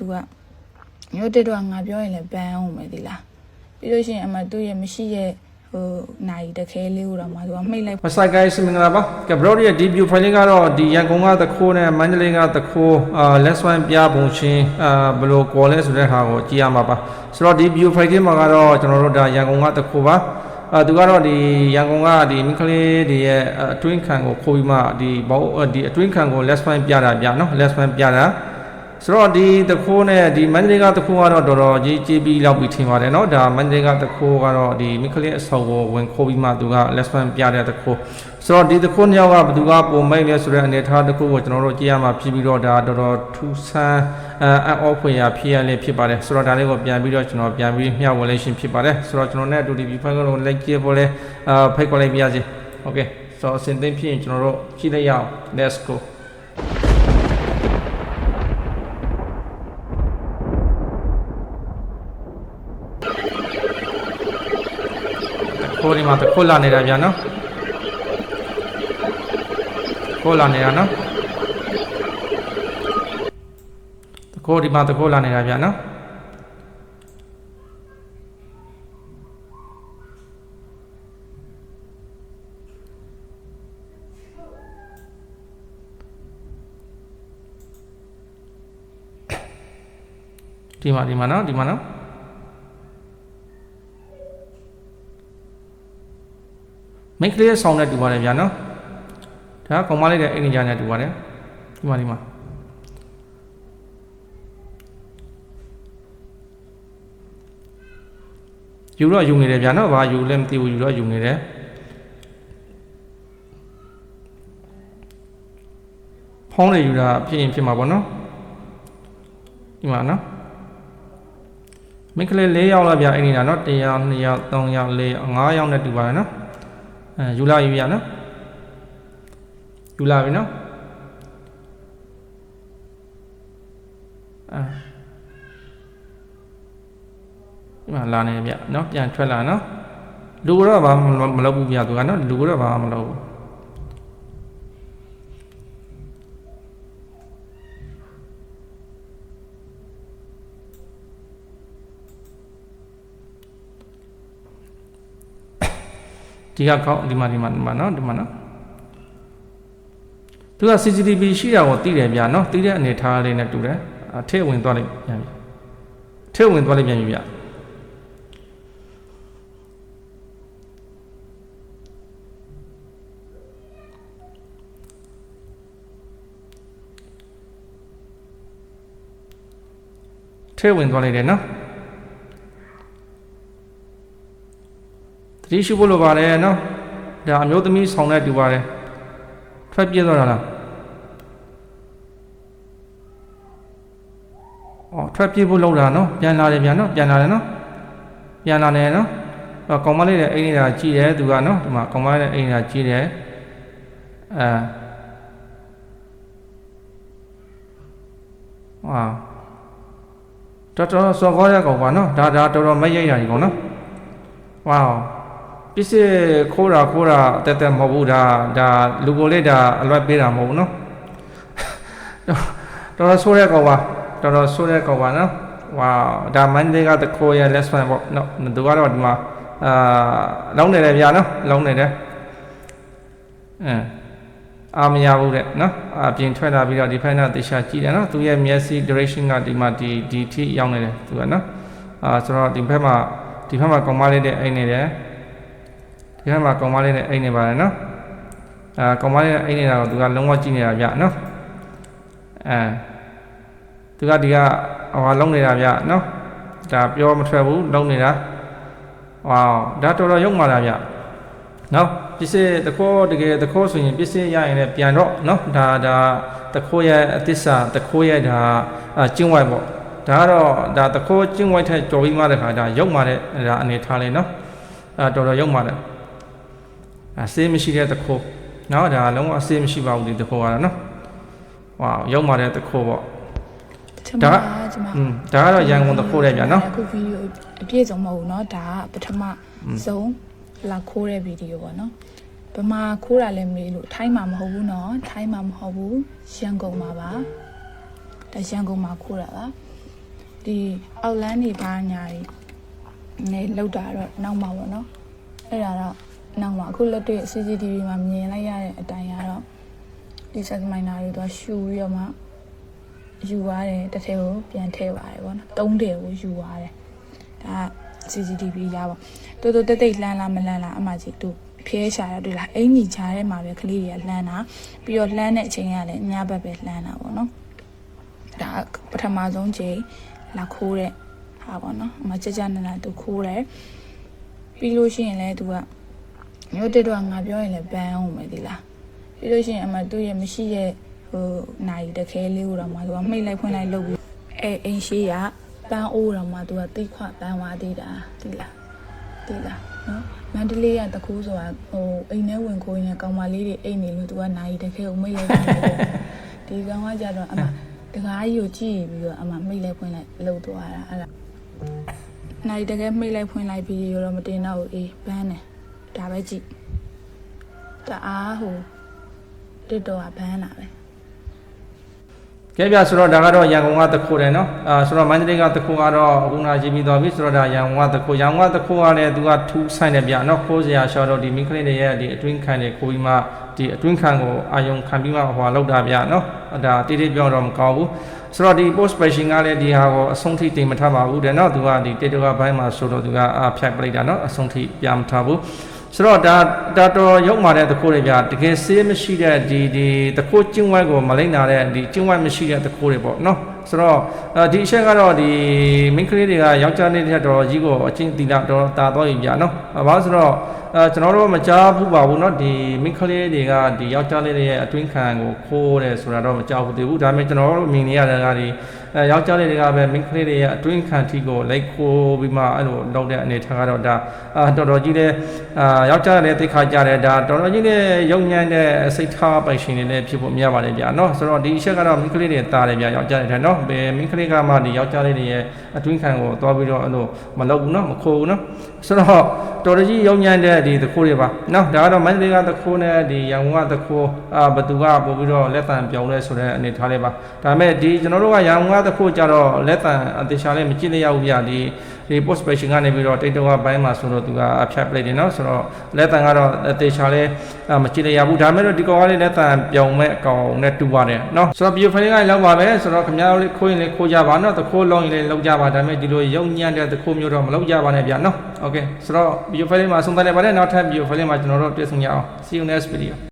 သူကမျိုးတက်တော့ငါပြောရင်လည်းပန်းအောင်မယ်ဒီလားပြီးလို့ရှိရင်အမသူ့ရဲ့မရှိရဲ့ဟိုနိုင်တခဲလေးကိုတော့မှသူကမှိတ်လိုက်မဆိုင်ကိုင်းစမင်္ဂလာပါကဘရိုဒီရဲ့ debut filing ကတော့ဒီရန်ကုန်ကသခိုးနဲ့မန္တလေးကသခိုးအာ less one ပြပုံချင်းအာဘယ်လိုကော်လဲဆိုတဲ့ဟာကိုကြည့်ရမှာပါဆိုတော့ဒီ debut filing မှာကတော့ကျွန်တော်တို့ဒါရန်ကုန်ကသခိုးပါအာသူကတော့ဒီရန်ကုန်ကဒီမိန်းကလေးတွေရဲ့အတွင်းခံကိုခိုးပြီးမှဒီဘောဒီအတွင်းခံကို less one ပြတာပြနော် less one ပြတာ ဆိုတော့ဒီတခိုးနဲ့ဒီမန္တလေးကတခိုးကတော့တော်တော်ကြီးကြီးပြီးလောက်ပြီးထင်ပါတယ်เนาะဒါမန္တလေးကတခိုးကတော့ဒီမိခလစ်အဆောက်ကိုဝင်ခိုးပြီးမှသူက lesson ပြတဲ့တခိုးဆိုတော့ဒီတခိုးညောက်ကဘယ်သူကပုံမိတ်လဲဆိုတဲ့အနေအထားတခိုးကိုကျွန်တော်တို့ကြည့်ရမှာဖြစ်ပြီးတော့ဒါတော်တော်ထူးဆန်းအအော့ဖွေရဖြစ်ရလေးဖြစ်ပါတယ်ဆိုတော့ဒါလေးကိုပြန်ပြီးတော့ကျွန်တော်ပြန်ပြီးမျှဝေလေးရှင်ဖြစ်ပါတယ်ဆိုတော့ကျွန်တော်နဲ့အတူဒီ view file ကိုလိုက်ကြည့်ဖို့လဲအာဖိတ်ခေါ်လိုက်ပါရစေ okay ဆိုတော့အစဉ်သင်းဖြစ်ရင်ကျွန်တော်တို့ကြည့်လိုက်ရအောင် let's go ခိုးဒီမှာတခိုးလာနေတာဗျာနော်ခိုးလာနေတာနော်တခိုးဒီ မှာတခိုးလာနေတာဗျာနော်ဒီမှာဒီမှာနော်ဒီမှာနော်မိတ်ကလေးရဲ့ဆောင်းနဲ့တူပါတယ်ဗျာနော်ဒါကကောင်မလေးတဲ့အိမ်နေကြနဲ့တူပါတယ်ဒီမှာဒီမှာယူတော့ယူနေတယ်ဗျာနော်ဘာယူလဲမသိဘူးယူတော့ယူနေတယ်ဖုံးနေယူတာဖြစ်ရင်ဖြစ်မှာပေါ့နော်ဒီမှာနော်မိတ်ကလေး၄ယောက်လာဗျာအိမ်နေတာနော်1ယောက်2ယောက်3ယောက်4ယောက်5ယောက်နဲ့တူပါတယ်နော် အဲယူလာယူရနော်ယူလာပြီနော်အဲဒီမှာလာနေဗျနော်ပြန်ထွက်လာနော်လူတော့ဘာမလုပ်ဘူးဗျသူကနော်လူတော့ဘာမလုပ်ဘူး ဒီကကောက်ဒီမှာဒီမှာဒီမှာနော်ဒီမှာနော်သူက CCTV ရှိတာကိုသိတယ်ဗျာနော်သိတဲ့အနေထားလေးနဲ့တူတယ်အထည့်ဝင်သွားလိုက်ပြန်ပြီထည့်ဝင်သွားလိုက်ပြန်ပြီဗျာထည့်ဝင်သွားလိုက်တယ်နော် တတိရှိဖို့လိုပါတယ်နော်ဒါအမျိုးသမီးဆောင်တဲ့တူပါတယ်ထွက်ပြေးသွားတာလားအော်ထွက်ပြေးဖို့လောက်တာနော်ပြန်လာတယ်ပြန်နော်ပြန်လာတယ်နော်ပြန်လာတယ်နော်အော်ကောင်မလေးတဲ့အိမ်နေတာကြည်တယ်သူကနော်ဒီမှာကောင်မလေးတဲ့အိမ်နေတာကြည်တယ်အဲဟာတော်တော်စော်ကောရကောင်ပါနော်ဒါဒါတော်တော်မရိုက်ရည်ကောင်နော်ဝေါ ပစ္စည်းခိုးတာခိုးတာတက်တက်မဟုတ်ဘူးဒါဒါလူကိုလေးဒါအလွတ်ပေးတာမဟုတ်ဘူးနော်တော်တော်ဆိုးတဲ့ကောင်ပါတော်တော်ဆိုးတဲ့ကောင်ပါနော်ဝါဒါမန်ဒေးကတခိုးရ less one ပေါ့နော်သူကတော့ဒီမှာအာလောင်းနေတယ်ဗျာနော်လောင်းနေတယ်အဲအာမရဘူးတဲ့နော်အပြင်ထွက်လာပြီးတော့ဒီဖိုင်နာတေချာကြည့်တယ်နော်သူရဲ့မျက်စိ direction ကဒီမှာဒီဒီထိရောက်နေတယ်သူကနော်အာဆိုတော့ဒီဘက်မှာဒီဘက်မှာကောင်မလေးတဲ့အိမ်နေတယ် ဒီဘက်မှာကောင်မလေးနဲ့အိမ်နေပါတယ်နော်အာကောင်မလေးနဲ့အိမ်နေတာကိုသူကလုံးဝကြည့်နေတာဗျနော်အဲသူကဒီကဟိုလုံးနေတာဗျနော်ဒါပြောမထွက်ဘူးလုံးနေတာဝေါဒါတော်တော်ရုံမာတာဗျနော်ပစ္စည်းတခိုးတကယ်တခိုးဆိုရင်ပစ္စည်းရရင်လည်းပြန်တော့နော်ဒါဒါတခိုးရဲ့အသစ္စာတခိုးရဲ့ဒါအကျင့်ဝိုက်ပေါ့ဒါကတော့ဒါတခိုးကျင့်ဝိုက်ထက်ကြော်ပြီးမှတဲ့ခါဒါရုံမာတဲ့ဒါအနေထားလေးနော်အဲတော်တော်ရုံမာတယ်အ ဆေးမရှိတဲ့တခိုးနော်ဒါလုံးဝအဆေးမရှိပါဘူးဒီတခိုးကတော့နော်ဝေါရုံမာတဲ့တခိုးပေါ့ ကျွန်မ ဒါ က က ကျွန်မ อืมဒါကတော့ရန်ကုန်တခိုးတဲ့ဗျာနော် အခုဗီဒီယိုအပြည့်စုံမဟုတ်ဘူးเนาะဒါကပထမဆုံးလာခိုးတဲ့ဗီဒီယိုပေါ့เนาะဗမာခိုးတာလည်းမေးလို့ထိုင်းမှာမဟုတ်ဘူးเนาะထိုင်းမှာမဟုတ်ဘူးရန်ကုန်မှာပါဒါရန်ကုန်မှာခိုးတာပါ ဒီအောက်လန်းနေပါညာကြီးနေလောက်တာတော့နောက်မှာပေါ့နော်အဲ့ဒါတော့ နောက်မှာအခုလက်တွေ့ CCTV မှာမြင်လိုက်ရတဲ့အတိုင်းကတော့ဒီဆက်မိုင်နာတွေတော့ရှူပြီးတော့မှယူရတယ်တစ်ထည့်ကိုပြန်ထည့်ပါတယ်ပေါ့နော်သုံးတယ်ကိုယူရတယ်ဒါက CCTV ရပါတိုးတိုးတိတ်တိတ်လှမ်းလာမလှမ်းလာအမှကြီးသူဖျဲရှာရတွေ့လားအင်ကြီးချားထဲမှာပဲကလေးတွေကလှမ်းတာပြီးတော့လှမ်းတဲ့အချိန်ကလည်းညဘက်ပဲလှမ်းတာပေါ့နော်ဒါပထမဆုံးချိန်လာခိုးတဲ့ဟာပေါ့နော်အမကြကြနနာသူခိုးတယ်ပြီးလို့ရှိရင်လည်းသူက မျိုးတက်တော့ငါပြောရင်လည်းဘန်းအောင်မယ်ဒီလားပြီးလို့ရှိရင်အမသူ့ရဲ့မရှိရဲ့ဟိုနိုင်တခဲလေးကိုတော့မှသူကမှိတ်လိုက်ဖွင့်လိုက်လုပ်ပြီးအဲအင်းရှိကပန်းအိုးတော့မှသူကတိခွပန်းသွားသေးတာဒီလားဒီလားနော်မန္တလေးကတကူဆိုတာဟိုအိမ်ထဲဝင်ခိုးရင်ကောင်မလေးတွေအိမ်နေလို့သူကနိုင်တခဲကိုမိတ်လိုက်တယ်ဒီကောင်ကကြတော့အမတကားကြီးကိုကြည့်ပြီးတော့အမမိတ်လိုက်ဖွင့်လိုက်လှုပ်သွားတာအဲ့ဒါနိုင်တကယ်မိတ်လိုက်ဖွင့်လိုက်ပြီးရောတော့မတင်တော့ဘူးအေးဘန်းတယ် ဒါပဲကြည့်တအားဟိုတစ်တော့ကဘန်းလာပဲကဲပြဆိုတော့ဒါကတော့ရန်ကုန်ကတခုတယ်နော်အာဆိုတော့မန္တလေးကတခုကတော့အခုနာရှိပြီးသွားပြီဆိုတော့ဒါရန်ကုန်ကတခုရန်ကုန်ကတခုကလည်းသူကထူးဆိုင်တယ်ဗျနော်ခိုးစရာရှော့တော့ဒီမိန်းကလေးတွေရဲ့ဒီအတွင်းခံတွေခိုးပြီးမှဒီအတွင်းခံကိုအာယုံခံပြီးမှဟိုလောက်တာဗျနော်ဒါတိတိပြောတော့မကောင်းဘူးဆိုတော့ဒီ post passion ကလည်းဒီဟာကိုအဆုံးထိတင်မထားပါဘူးတဲ့နော်သူကဒီ TikTok ဘိုင်းမှာဆိုတော့သူကအဖြတ်ပလိုက်တာနော်အဆုံးထိပြမထားဘူး ဆိုတော့ဒါဒါတော်ရုပ်မာတဲ့တခိုးတွေဗျာတကယ်ဆေးမရှိတဲ့ဒီဒီတခိုးကျင်းဝိုက်ကိုမလိမ့်နာတဲ့ဒီကျင်းဝိုက်မရှိတဲ့တခိုးတွေပေါ့နော် ဆိုတော့အဲဒီအချက်ကတော့ဒီမိန်းကလေးတွေကယောက်ျားလေးတွေထက်တော်ကြီးကိုအချင်းတီလာတော်တာတော့ပြီဗျာနော်အဲဘာလို့ဆိုတော့အဲကျွန်တော်တို့မကြားဘူးပါဘူးเนาะဒီမိန်းကလေးတွေကဒီယောက်ျားလေးတွေရဲ့အတွင်းခံကိုခိုးတယ်ဆိုတာတော့မကြောက်ဘူးသေးဘူးဒါပေမဲ့ကျွန်တော်တို့မြင်နေရတဲ့ကဒီအဲယောက်ျားလေးတွေကပဲမိန်းကလေးတွေရဲ့အတွင်းခံထီကိုလိုက်ခိုးပြီးမှအဲ့လိုလောက်တဲ့အနေထားကတော့ဒါအာတော်တော်ကြီးတဲ့အာယောက်ျားလည်းသိခါကြတယ်ဒါတော်တော်ကြီးတဲ့ယုံညံ့တဲ့စိတ်ထားပိုင်ရှင်တွေလည်းဖြစ်ဖို့မြင်ပါတယ်ဗျာနော်ဆိုတော့ဒီအချက်ကတော့မိန်းကလေးတွေတားတယ်ဗျာယောက်ျားတွေထက် နော်ဘယ်မိန်းကလေးကမှဒီယောက်ျားလေးတွေရဲ့အတွင်းခံကိုသွားပြီးတော့အဲ့လိုမလုပ်ဘူးနော်မခိုးဘူးနော်ဆိုတော့တော်တော်ကြီးယုံညံ့တဲ့ဒီသခိုးတွေပါနော်ဒါကတော့မန္တလေးကသခိုးနဲ့ဒီရန်ကုန်ကသခိုးအာဘသူကပို့ပြီးတော့လက်တံပြောင်းလဲဆိုတဲ့အနေထားလေးပါဒါပေမဲ့ဒီကျွန်တော်တို့ကရန်ကုန်ကသခိုးကြတော့လက်တံအသေးချာလေးမကြည့်လျက်ဘူးဗျာဒီ ဒီ post passion ကနေပြီးတော့တိတ်တော့ဘိုင်းမှာဆိုတော့သူကအဖြတ်ပလိုက်တယ်နော်ဆိုတော့လက်တံကတော့အသေးချာလေးမကြည့်လျက်ဘူးဒါပေမဲ့တော့ဒီကောင်ကလေးလက်တံပြောင်းမဲ့အကောင်နဲ့တူပါတယ်နော်ဆိုတော့ bio file ကလောက်ပါပဲဆိုတော့ခင်ဗျားတို့လေးခိုးရင်လေးခိုးကြပါနော်သခိုးလုံးရင်လေးလောက်ကြပါဒါပေမဲ့ဒီလိုယုံညံ့တဲ့သခိုးမျိုးတော့မလောက်ကြပါနဲ့ဗျာနော် okay ဆိုတော့ bio file မှာဆုံးသက်လိုက်ပါတယ်နောက်ထပ် bio file မှာကျွန်တော်တို့တွေ့ဆုံကြအောင် see you next video